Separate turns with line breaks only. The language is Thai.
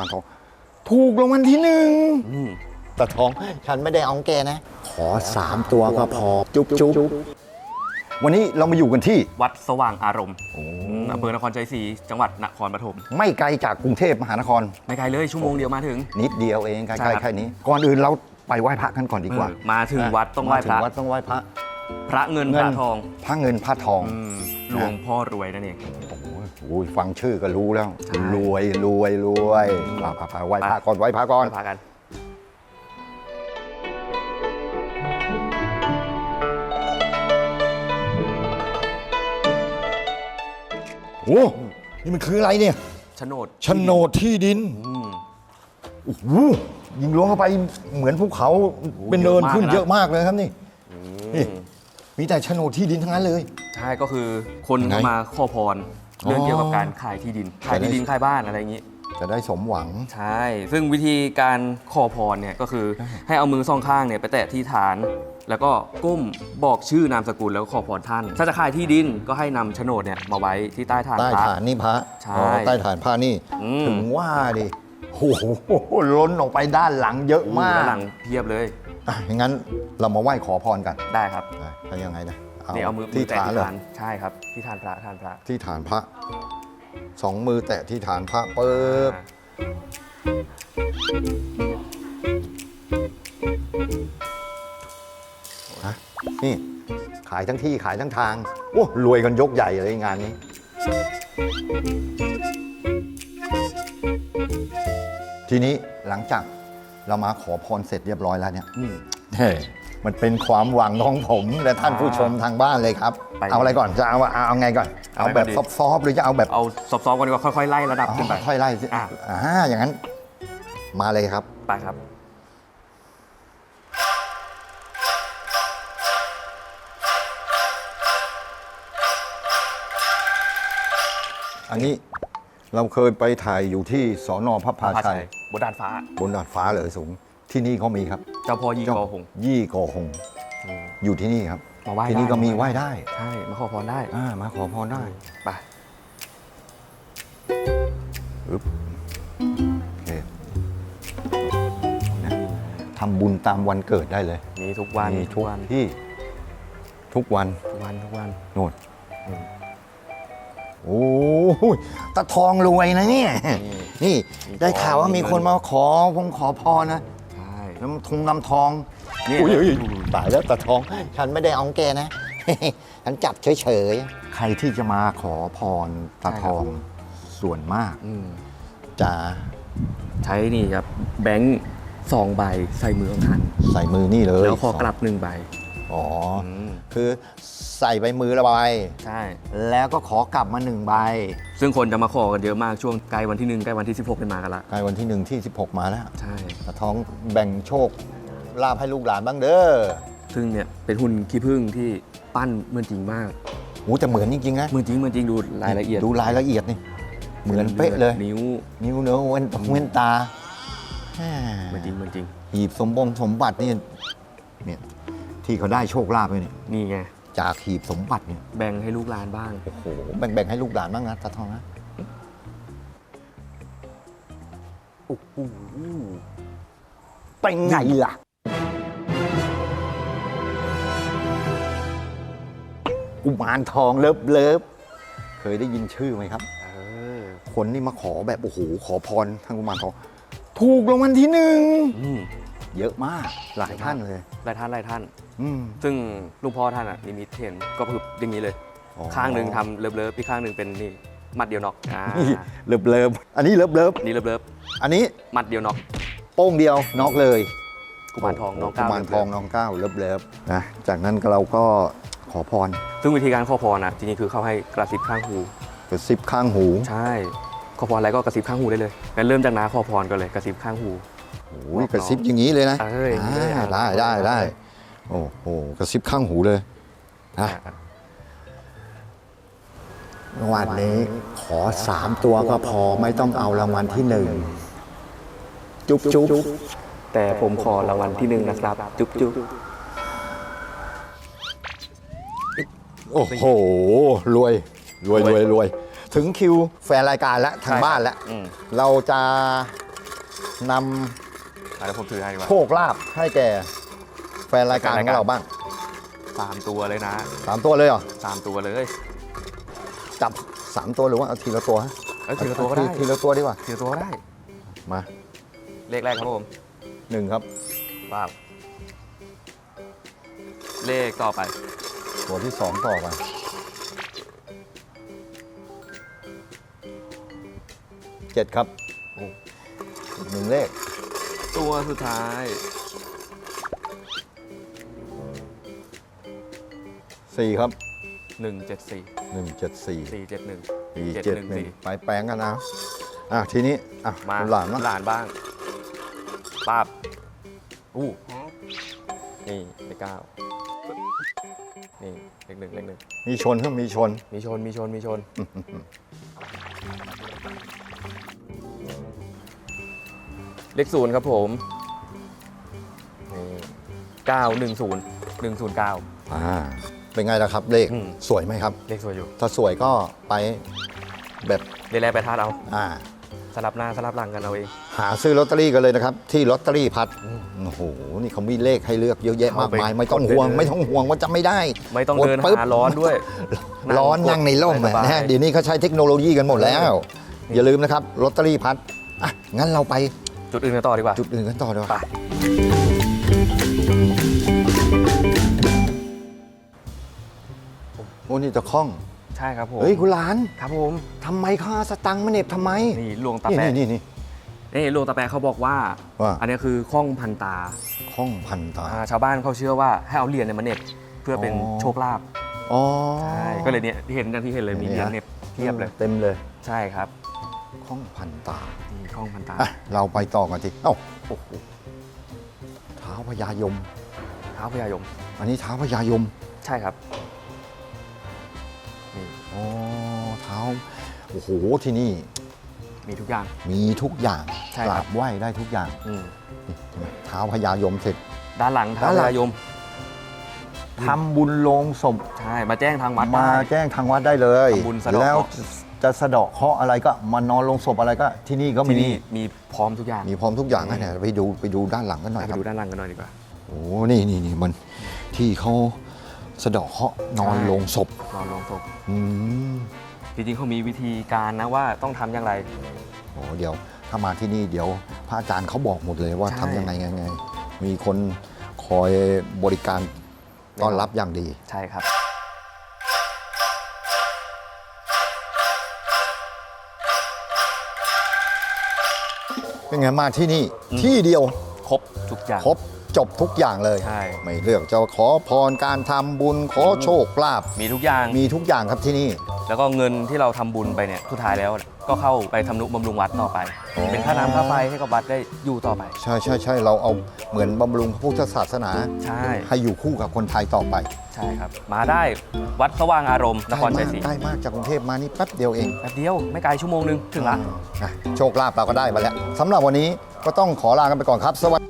มาทองถูกรางวัลที่หนึ่ง
อืม
ตะทองฉันไม่ได้เอาของแกนะ ขอสามตัวก็พอ จุ๊บจุ๊บวันนี้เรามาอยู่กันที่
วัดสว่างอารมณ์อำเภอนครชัยศรีจังหวัดนครปฐม
ไม่ไกลจากกรุงเทพมหานคร
ไม่ไกลเลยชั่วโมงเดียวมาถึง
นิดเดียวเองใก
ใช่
ล้
ครับ
ๆแค่นี้ ก่อนอื่นเราไปไหว้พระกันก่อนดีกว่า
เออมาถึงวัดต้องไหว้
มาถึ
พระ
วัดต้องไหว้พระ
พระเงิน
เงิ
พ
น
ระทอง
พระเงินพระทอง
อืมหลวงพ่อรวยนั่นเอง
โอ้โหโอ้ยฟังชื่อก็รู้แล้ว
ใช่
รวยรวยรวยพาพาพาไหว้พระก่อนไหว้พระก่อน
ไปพากัน
โอ้นี่มันคืออะไรเนี่ย
โฉนด
โฉนดที่ดิน
อืม
โอ้โหยิงล้วงเข้าไปเหมือนภูเขาเป็นเนินขึ้น
เย
เย
อะ
อะ
มามา
กกเลยครับนี่นี่
อืม
มีแต่โฉนดที่ดินทั้งนั้นเลย
ใช่ก็คือคน
ยังไง
มาขอพร เรื่อง
อ๋อ
เกี่ยวกับการขายที่ดิน ขายที่ดินขายบ้านอะไรอย่างนี้
จะได้สมหวัง
ใช่ ซึ่งวิธีการขอพรเนี่ยก็คือให้เอามือสองข้างเนี่ยไปแตะที่ฐาน แล้วก็ก้มบอกชื่อนามสกุลแล้วก็ขอพรท่าน ถ้าจะขายที่ดินก็ให้นำโฉนดเนี่ยมาไว้ที่ใต้ฐาน
ใต้
พระ
ฐานนี่พระ
ใช่
อ๋อใต้ฐานพระนี่
อืม
ถึงว่าดิโอ้โหล้นออกไปด้านหลังเยอะมาก
ด้านหลังเพียบเลย
อะงั้นเรามาไหว้ขอพรกัน
ได้ครับ
ได้ทำยังไงนะ
นี่เอามือมื
ที่
อแตะ
ฐาน
ที่
เลย
ฐานใช่ครับที่ฐานพระฐานพระ
ที่ฐานพระสองมือแตะที่ฐานพระปึ๊บ
อ่า
ฮะนี่ขายทั้งที่ขายทั้งทางโอ้รวยกันยกใหญ่เลยงานนี้ ทีนี้หลังจากเรามาขอพรเสร็จเรียบร้อยแล้วเนี่ย
อืม
เฮ้ มันเป็นความหวังของผมและท่านผู้ชมทางบ้านเลยครับ
ไป
เอาอะไรก่อนจะเอาเอาเอาไงก่อน เอา
เอาไง
แบบ
ก่อนดี
ซอฟต์ๆหรือจะเอาแบบ
เอาซอฟต์ๆก่อนดีกว่าค่อยๆไล่ระดับขึ้นไป
ค่อยไล่สิ
อะ
อ่าอย่างนั้น มาเลยครับ
ไปครับ
อันนี้เราเคยไปถ่ายอยู่ที่สอนอพระพาชัย
บนดาดฟ้า
บนดาดฟ้าเลยสูงที่นี่เขามีครับ
เจ้าพ่อยี่กอหง
ยี่กอหง
อืม
อยู่ที่นี่ครับ
มาไหว้
ที่นี่
ได้
ก็มี
มา
ไห
ไหว้
ว้ได้
ใช่มาขอพรได้
อ่ามาขอพรได้
ไป
อึ๊บโอเคนะทำบุญตามวันเกิดได้เลย
มีทุกวัน
มี
ทุ
ทุ
ก
ก
วัน
ที่ ทุกวัน
ทุกวันทุกวัน
โน่น
อืม
โอ้ยตาทองรวยนะเนี่ย นี่
มี
ได้ข่าวว่า
ทองมี
มีคน
เงิน
มาขอพงขอพรนะ
ใช่
น้ำทงน้ำทอง
เนี่ย
อุ้ยอุ้ยตายแล้วตาทอง ฉันไม่ได้เอาของแกนะ ฉันจับเฉยๆใครที่จะมาขอพรตาทองส่วนมาก
อืม
จะ
ใช้นี่ครับแบงค์สองใบใส่มือของท่าน
ใส่มือนี่เลย
แล้วขอกลับหนึ่งใบ
อ๋ออ
ม
คือใส่ใบมือละใบ
ใช่
แล้วก็ขอกลับมาหนึ่งใบ
ซึ่งคนจะมาขอกันเยอะมากช่วงใกล้วันที่หนึ่งใกล้วันที่ 16เป็นมากันละ
ใกล้วันที่หนึ่งที่ 16 มาแล้ว
ใช่
ตาทองแบ่งโชคลาภให้ลูกหลานบ้างเด้อ
ซึ่งเนี่ยเป็นหุ่นขี้ผึ้งที่ปั้นเหมือนจริงมาก
โอ้แต่เหมือนจริงๆนะ
เหมือนจริงเหมือนจริงดูรายละเอียด
ดูรายละเอียดนี่เหมือนเป๊ะเลย
นิ้ว
นิ้วเนื้อเว้นเว้นตาแหม่
เหมือนจริงเหมือนจริง
หีบสมบงสมบัตินี่เนี่ย ที่เขาได้โชคลาภไปเนี่ย
นี่ไง
จากหีบสมบัติเนี่ย
แบ่งให้ลูกหลานบ้าง
โอ้โหแบ่งๆให้ลูกหลานบ้างนะตาทองนะ
โอ้โห
เป็นไงล่ะ กุมารทองเลิฟเลิฟเคยได้ยินชื่อไหมครับ
เออ
คนนี่มาขอแบบ โอ้โห ขอพรทางกุมารทอง ถูกรางวัลที่หนึ่ง
อืม
เยอะมากหลายท่านเลย
หลายท่านหลายท่าน
อืม
ซึ่งลุงพ่อท่านอะนิมิตเห็นก็คืออย่างนี้เลย
อ๋อ
ข้างหนึ่งทำเลิฟเลิฟอีกข้างหนึ่งเป็นนี่มัดเดียวน็อกอ่า
นี่เลิฟเลิฟอันนี้เลิฟเลิฟ
นี่เลิฟเลิฟ
อันนี้
มัดเดียวน็อก
โป้งเดียวน็อกเลย
กุมารทองน้อง
กุ
ก้าว
มารทองน้องก้าวเลิฟเลิฟนะจากนั้นเราก็ขอพร
ซึ่งวิธีการขอพรอะจริงๆคือเขาให้กระซิบข้างหู
กระซิบข้างหู
ใช่ ขอพรอะไรก็กระซิบข้างหูได้เลยงั้นเริ่มจากนาขอพรก็เลยกระซิบข้างหู
โอ้ยกระซิบอย่างนี้เลยนะ
เอ้ย
อ่าได้ได้ได้โอ้โหกระซิบข้างหูเลยนะวันนี้ขอสามตัวก็พอไม่ต้องเอารางวัลที่หนึ่งจุ๊บจุ๊บ
แต่ผมขอรางวัลที่หนึ่งนะครับ จุ๊บจุ๊บ
โอ้โหรวยรวยรวยรวย ถึงคิวแฟนรายการแล้วทางบ้านแล้ว
อืม
เราจะน
อะ เดี๋ยวผมถือให้ดีกำว่า
โชคลาภให้แก่ แฟนรายการของเราบ้าง
สามตัวเลยนะ
สามตัวเลยเหรอ
สามตัวเลย
จับสามตัวหรือว่าเอาทีละตัวฮะ
เอ้ยทีละตัวก็ได้
ทีละตัวดีกว่า
ทีละตัวก็ได้
มา
เลขแรกครับผม
หนึ่งครับ
ว้าวเลขต่อไป
ตัวที่สองต่อไปเจ็ดครับโอ้อีกหนึ่งเลข
ตัวสุดท้าย
สี่ครับ
174
หนึ่งเจ็ดสี่
471
สี่
เจ็
เจ็
ด
ด
หนึ่ง
หนึ่ง
สี่
ไปแปลงกันนะอะทีนี้อะ
มา
คุณหลานมั้ง
หลานบ้างป้าบอู้นี่เลขเก้านี่เลขหนึ่งเลขหนึ่ง
มีชนครับมีชน
มีชนมีชนมีชน เลขศูนย์ครับผมนี่เก้าหนึ่งศูนย์หนึ่งศูนย์เก้า
อ่าเป็นไงล่ะครับเลข
อืม
สวยไหมครับ
เลขสวยอยู่
ถ้าสวยก็ไปแบบ
เลขแรกไปทาดเอา
อ่า
สลับหน้าสลับหลังกันเอาเอง
หาซื้อลอตเตอรี่กันเลยนะครับ ที่ลอตเตอรี่พัด
อืม
โอ้โหนี่เขามีเลขให้เลือกเยอะแยะมากมาย
เข้าไป
ไม่ต้องห่วง
กดไปเลย
ไม่ต้องห่วงว่าจะไม่ได้
ไม่ต้อง
ก
เดิน
ปึ๊บ
หาร้อนด้วย
ร้อนนั่งในร่ม
ส
อะ
บาย
นะฮะเดี๋ยวนี้เขาใช้เทคโนโลยีกันหมดแล้ว อย่าลืมนะครับลอตเตอรี่พัดอะงั้นเราไป
จุดอื่นกันต่อดีกว่า
จุดอื่นกันต่อดีก
ไป
ว่าโอ้นี่ตะข้อง
ใช่ครับผม
เฮ้ยคุณหลาน
ครับผม
ทำไมเขาเอาสตังค์มาเหน็บทำไม
นี่หลวงตา
นี่
แปะ
นี่นี่
นี่หลวงตาแปะเขาบอกว่า
ว่า
อันนี้คือข้องพันตา
ข้องพันตา
อ่าชาวบ้านเขาเชื่อว่าให้เอาเหรียญเนี่ยมาเหน็บเพื่อเป็น
อ๋อ
โชคลาภ
อ๋อ
ใช่ ก็เลยเนี่ยที่เห็นอย่างที่เห็นเลยมีเหรียญเหน็บเทียบเลย
เต็มเลย
ใช่ครับ
ข้องพันตา
นี่ข้องพันตา
อะเราไปต่อกันทีเอ้า
โอ้โห
เท้าพญายม
เท้าพญายม
อันนี้เท้าพญายม
ใช่ครับนี่
อ๋อเท้าโอ้โหที่นี่
มีทุกอย่าง
มีทุกอย่าง
ใช่
ก
ครั
รา
บ
บไหว้ได้ทุกอย่าง
อืม
นี่เห็นไหมเท้าพญายมเสร็จ
ด้านหลังเท้า
ด้าน
พ
หลัง
ญายม
ทำบุญลงศพ
ใช่มาแจ้งทางวัด
มา
ได้
แจ้งทางวัดได้เลย
ทำบุญสะเดาะ
แล้ว
เคราะห์
จะสะเดาะเคราะห์อะไรก็มานอนลงศพอะไรก็ที่นี่ก็
ที่
มี
นี่มีพร้อมทุกอย่าง
มีพร้อมทุกอย่างนะเนี่ยไปดูไปดูด้านหลังกันหน่อย
ไป
ครับ
ดูด้านหลังกันหน่อยดีกว่า
โอ้นี่นี่นี่มันที่เขาสะเดาะเคราะห์นอน
ใช่
ลงศพ
นอนลงศพ
อืม
จริงๆเขามีวิธีการนะว่าต้องทำอย่างไร
โอ้เดี๋ยว ถ้ามาที่นี่เดี๋ยวพระอาจารย์เขาบอกหมดเลยว่า
ใช่
ทำยังไงยังไง มีคนคอยบริการต้อนรับอย่างดี
ใช่ครับ
เป็นไงมาที่นี่ที่เดียว
ครบทุกอย่าง
ครบจบทุกอย่างเลย
ใช่
ไม่เลือกจะขอพรการทำบุญขอโชคลาภ
มีทุกอย่าง
มีทุกอย่างครับที่นี่
แล้วก็เงินที่เราทำบุญไปเนี่ยสุดท้ายแล้ว ก็เข้าไปทำนุบำรุงวัดต่อไป
อ๋อ
เป็นค่าน้ำค่าไฟให้กับวัดได้อยู่ต่อไป
ใช่ใช่ใช่เราเอาเหมือนบำรุงพระพุทธศาสนา
ใช่
ให้อยู่คู่กับคนไทยต่อไป
ใช่ครับ มาได้วัดสว่างอารมณ์นครชัยศรี
ใกล้มากจากกรุงเทพมานี่แป๊บเดียวเอง
แป๊บเดียวไม่ไกลชั่วโมงหนึงถึงละ
อะโชคลาภเราก็ได้มาแล้วสำหรับวันนี้ก็ต้องขอลากันไปก่อนครับ สวัสดี